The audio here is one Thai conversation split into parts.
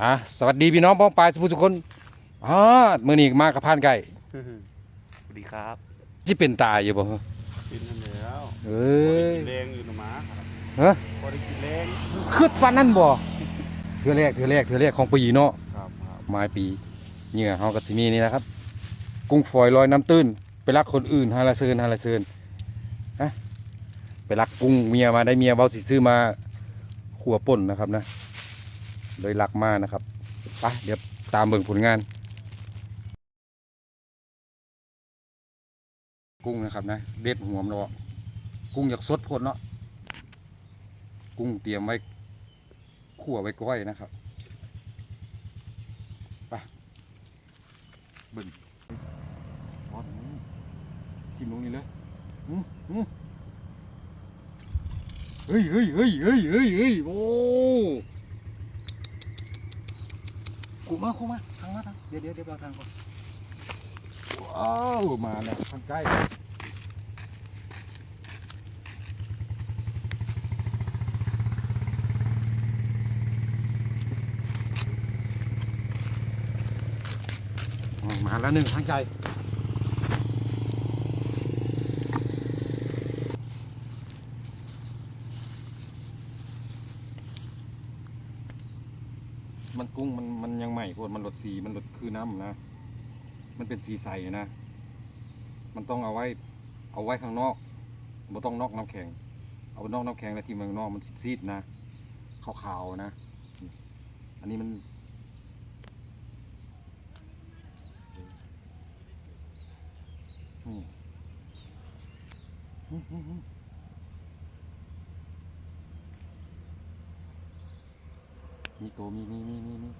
อะสวัสดีพี่น้องป้องปลายสุภุทุกคนอ๋อมื้อนี้มากับพานไก่สวัสดีครับจิเป็นตายอยู่บ่กินทันแล้วเอ้พอได้ยกินแรงอยู่หนูหมาครับฮะพอได้กินแรงคืดปานนั้นบ่เทื่อแรกเทื่อแรกเทื่อแรกของปีเนาะครับครับปลายปีเหงื่อเฮาก็สิมีนี่แหละครับ กุ้งฝอยลอยน้ำตื้นไปรักคนอื่นหาละเซินหาละเซินฮะไปรักกุ้งเมียมาได้เมียเว้าสิซื้อมาขัวป่นนะครับนะ เลยรักมานะครับไปเดี๋ยวตามเบิ่งผลงาน กุ้งนะครับนะเด็ดหัวมนเนาะกุ้งอยากสดพดเนาะกุ้งเตรียมไว้ขั่วไว้ก้อยนะครับไปเบิ่งทอดนี้จิ้มลงนี่เลยอื้อหือเฮ้ยเฮ้ยเฮ้ยเฮ้ยเฮ้ยเฮ้ยโอ้ กูมากูมาทางมาทางเดี๋ยวเดี๋ยวเดี๋ยวเราทางก่อนว้าวมาแล้วทางใกล้ออกมาแล้วหนึ่งทางใจ มันกุ้งมันมันยังใหม่โพดมันหลดสีมันหลดคือน้ำนะ มันเป็นสีใสนะ มันต้องเอาไว้ เอาไว้ข้างนอกบ่ต้องนอกน้ำแข็ง เอานอกน้ำแข็งแล้วที่เมืองนอกมันซีดนะขาวๆนะ อันนี้มันอื้อหือหือมี มีตัวมีมีมีมีมี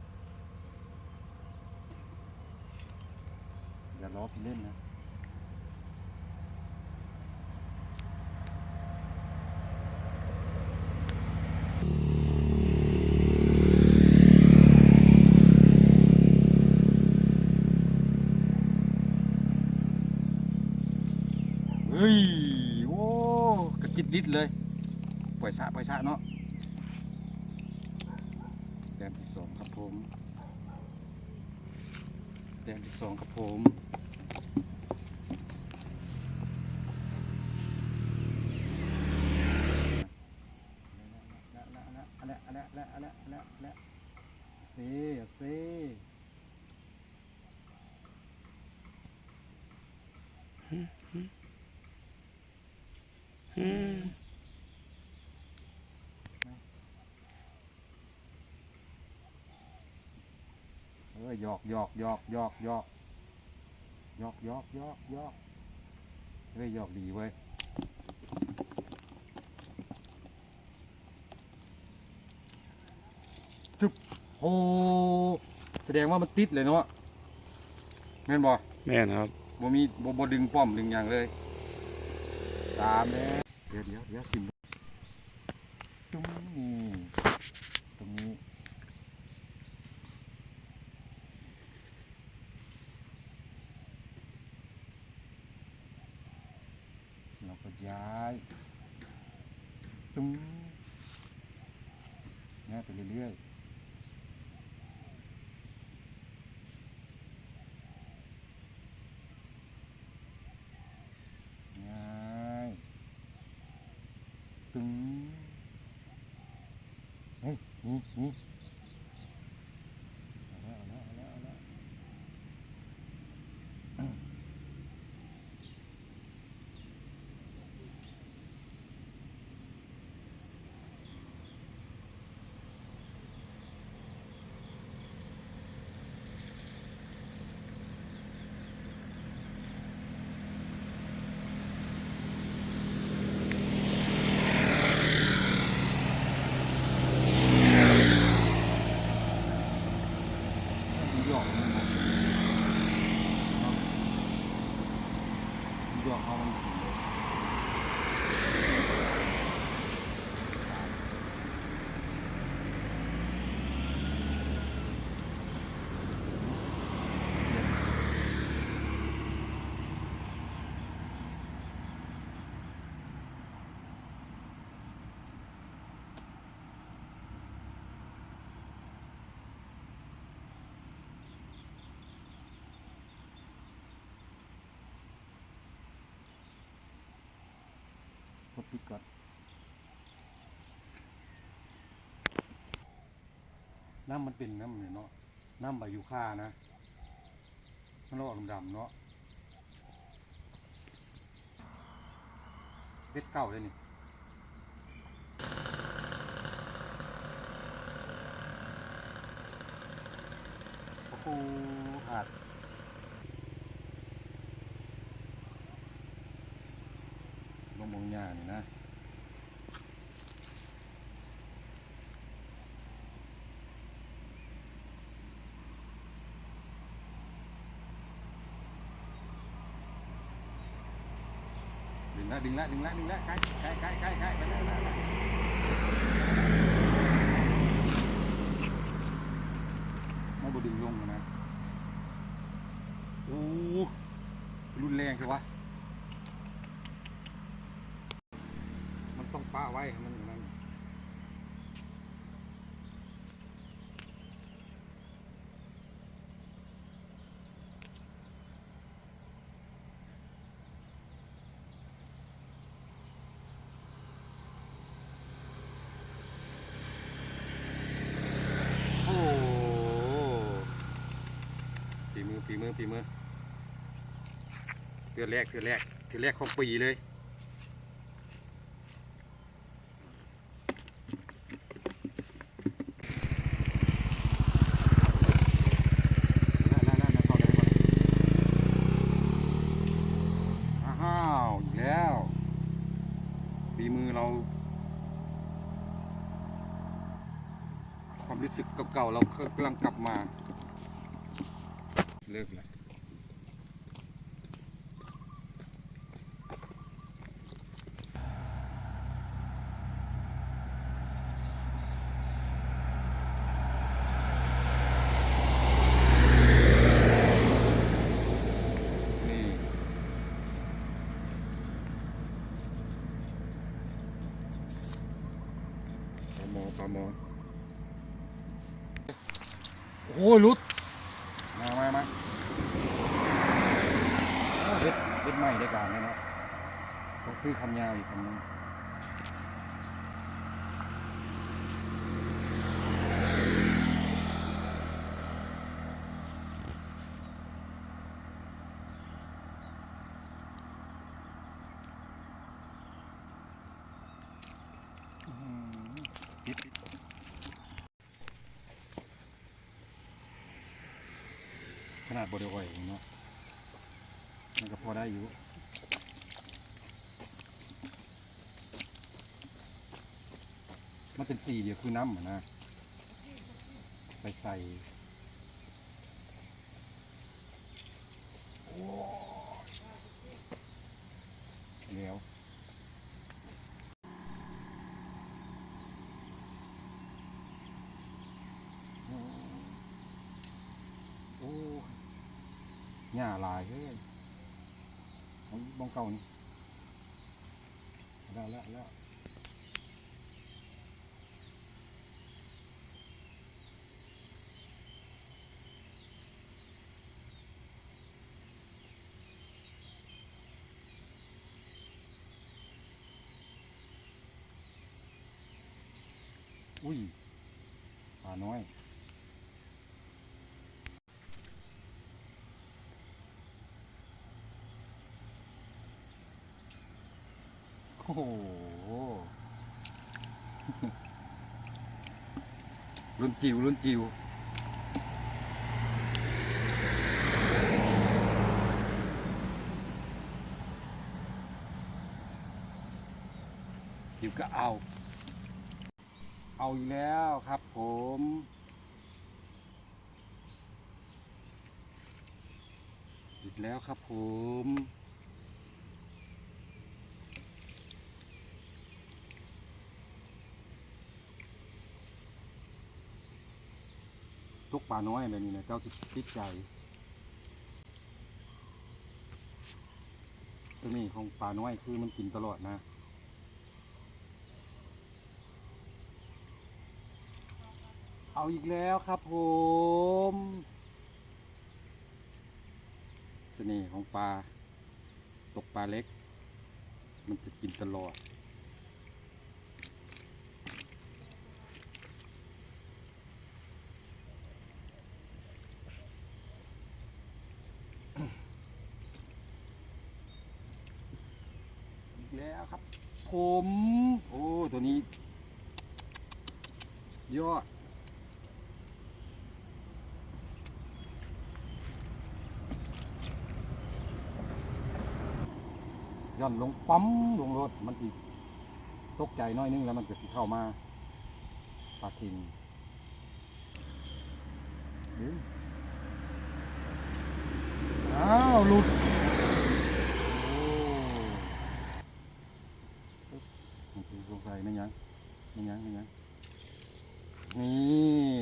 อย่าล้อพี่เล่นนะเฮ้ย โอ้ กระจิบดิดเลย ปล่อยสะปล่อยสะเนาะ ต้มที่สองครับผมแต้มที่สองครับผม ยอกหยอกหยอกหยอกหยอกหยอกหยอกหยอกหยอกเฮ้ยหยอกดีเว้ยจุ๊บโอ้แสดงว่ามันติดเลยเนาะแม่นบ่แม่นครับบ่มีบ่บ่ดึงป้อมดึงหยังเลยสามแล้วเดี๋ยวเดี๋ยวเดี๋ยวทิมายจุ้มนะไปเรื่อยๆ嗯嗯嗯。Mm hmm. น้ำมันเป็นน้ำเนี่ยเนาะน้ำใบยูคานะมันออกดำๆเนาะเบ็ดเก่าเลยนี่โอ้โหอาดมะม่วงหญ้านี่นะ ดึงละดึงละดึงละดึงละใกล้ใกล้ใกล้ใกล้ใกล้ไปแล้วแล้วไม่บดึงลงนะโอ้รุนแรงใช่วะมันต้องป้าไว้ให้มันอย่างนั้นโอ้ ฝีมือฝีมือฝีมือเทือแรกเทือแรกเทือแรกของปีเลยนั่นนั่นนั่นเข้าต่อนอ้าวอีกแล้วฝีมือเราความรู้สึกเก่าๆเรากำลังกลับมา เลิกแล้วนี่ปลาหมอปลาหมอโอ้โหรุด มามามาเบ็ดเบ็ดใหม่ได้การแล้วเนาะต้องซื้อคำยาวอีกคำนึงอื้อหือปิดปิด ข นาดบริวารเนาะมันก็พอได้อยู่มันเป็นสีเดียวคือน้ำเหมือนนะใส่ใส่โอ้แล้วโอ้โอ้ ห ญ้าลายเฮ้ยของบ้องเก่านี่แล้แล้วแล้วอุ้ยปลาน้อย โอ้โห รุ่นจิวรุ่นจิวจิวก็เอา เอาอีกแล้วครับผมอีกแล้วครับผม ปลาน้อยแบบนี้นะเจ้าจะติดใจ ตัวนี้ของปลาน้อยคือมันกินตลอดนะเอาอีกแล้วครับผม เสน่ห์ของปลา ตกปลาเล็ก มันจะกินตลอด แล้วครับ ผม โอ้ตัวนี้ ยอด ย่อนลงปั๊มลงรถมันสิตกใจน้อยนึงแล้วมันก็สิเข้ามาปาทิงอ้าวหลุด โอ้ปึ๊บ มันสิสงสัยไม่ยั้งไม่ยั้งไม่ยั้งนี่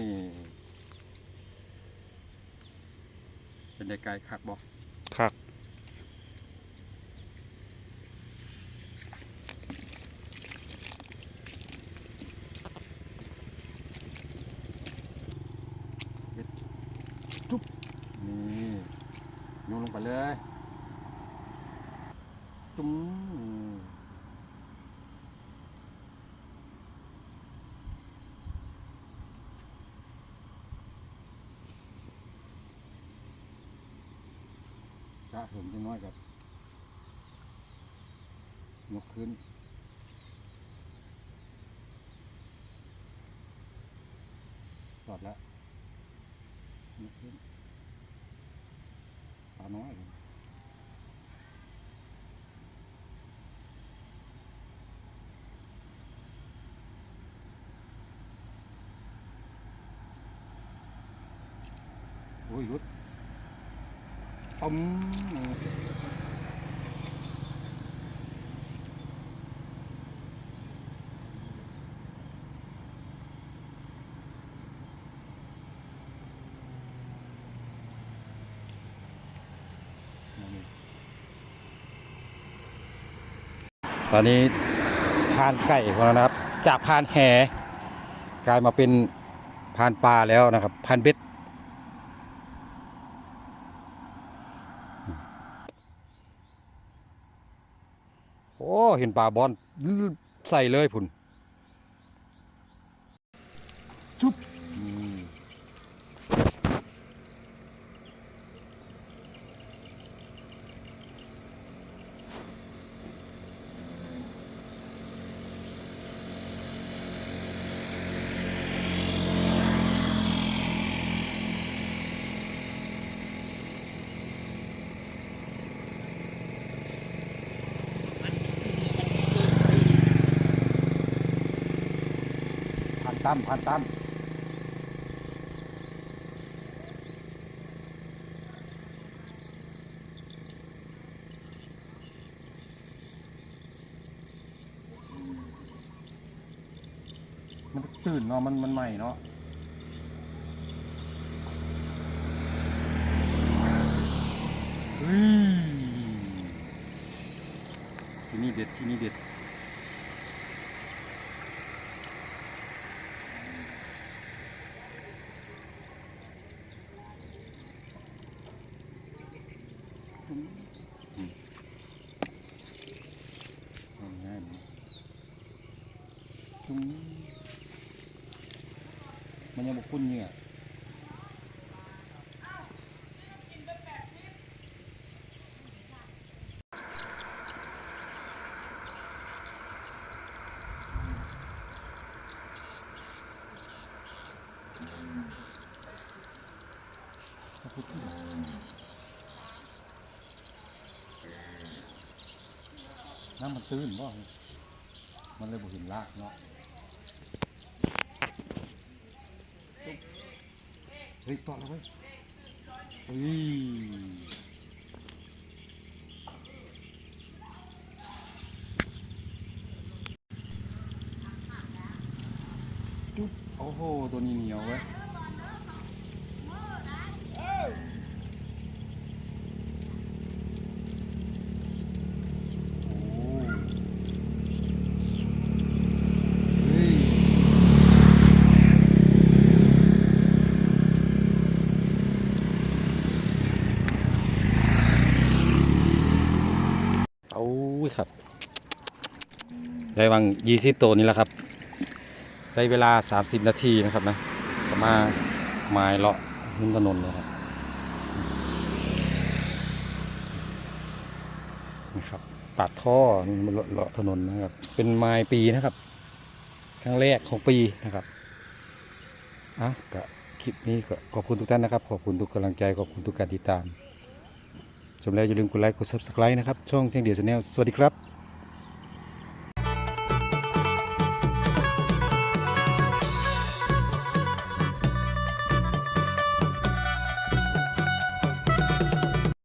เป็นไดไกลคักบอกคัก นี่โยนลงไปเลยจุ้ม กะถึงจังน้อยกับยกขึ้นจอดแล้วยกขึ้นปลาน้อยเลยโอ้ยรุด ต้มตอนนี้พานไก่ของเรานะครับ จากพานแห่กลายมาเป็นพานปลาแล้วนะครับพานเบ็ด โอ้ เห็นปลาบอลใส่เลยพุ่น พันตั้มพันตั้มมันตื่นเนาะมันมันใหม่เนาะที่นี่เด็ดที่นี่เด็ด ง่ายๆนะจุ้มมัน ยังบกคุ้นเนี่ยน้ำมันตื้นบ่มันเลยบ่เห็นลากเนาะ เฮ้ยต่อแล้วเว้ยเฮ้ยจุ๊บโอ้โห ตัวนี้เหนียวเว้ย ครับ ได้วัง20ตัวนี้แล้วครับ ใช้เวลา30นาทีนะครับนะก็มาไม้เลาะนุ่นถนนเลยครับนะครับปาดท่อนี่มันเลาะถนนนะครับ เป็นไมล์ปีนะครับ ครั้งแรกของปีนะครับอะก็คลิปนี้ก็ขอบคุณทุกท่านนะครับ ขอบคุณทุกกำลังใจ ขอบคุณทุกการติดตาม ชมแล้วอย่าลืมกดไลค์กดซับสไคร้นะครับ ช่องเที่ยงเดียวชาแนลสวัสดีครับ